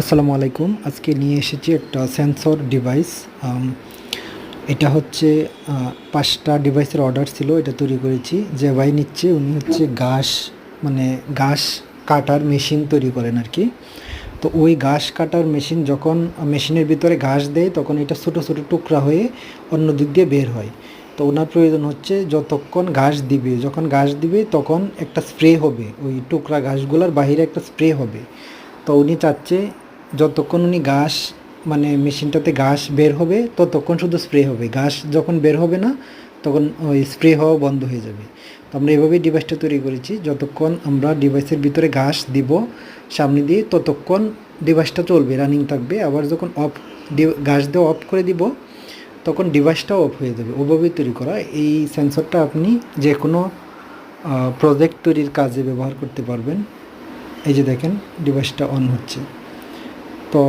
আসসালামু আলাইকুম। আজকে নিয়ে এসেছি একটা সেন্সর ডিভাইস। এটা হচ্ছে পাঁচটা ডিভাইসের অর্ডার ছিল, এটা তৈরি করেছি। যে ভাই নিচ্ছে, উনি হচ্ছে ঘাস মানে ঘাস কাটার মেশিন তৈরি করেন আর কি। তো ওই ঘাস কাটার মেশিন যখন, মেশিনের ভিতরে ঘাস দেয়, তখন এটা ছোটো ছোটো টুকরা হয়ে অন্য দিক দিয়ে বের হয়। তো ওনার প্রয়োজন হচ্ছে, যতক্ষণ ঘাস দিবে, যখন ঘাস দিবে, তখন একটা স্প্রে হবে। ওই টুকরা ঘাসগুলোর বাইরে একটা স্প্রে হবে। তো উনি চাচ্ছে যতক্ষণ উনি ঘাস মানে মেশিনটাতে ঘাস বের হবে, ততক্ষণ শুধু স্প্রে হবে। ঘাস যখন বের হবে না, তখন ওই স্প্রে হওয়া বন্ধ হয়ে যাবে। তো আমরা এভাবেই ডিভাইসটা তৈরি করেছি। যতক্ষণ আমরা ডিভাইসের ভিতরে ঘাস দিব সামনে দিয়ে, ততক্ষণ ডিভাইসটা চলবে রানিং থাকবে। আবার যখন অফ ঘাস দিয়ে অফ করে দিব, তখন ডিভাইসটাও অফ হয়ে যাবে। ওভাবেই তৈরি করা। এই সেন্সরটা আপনি যে কোনো প্রজেক্ট তৈরির কাজে ব্যবহার করতে পারবেন। এই যে দেখেন ডিভাইসটা অন হচ্ছে। তো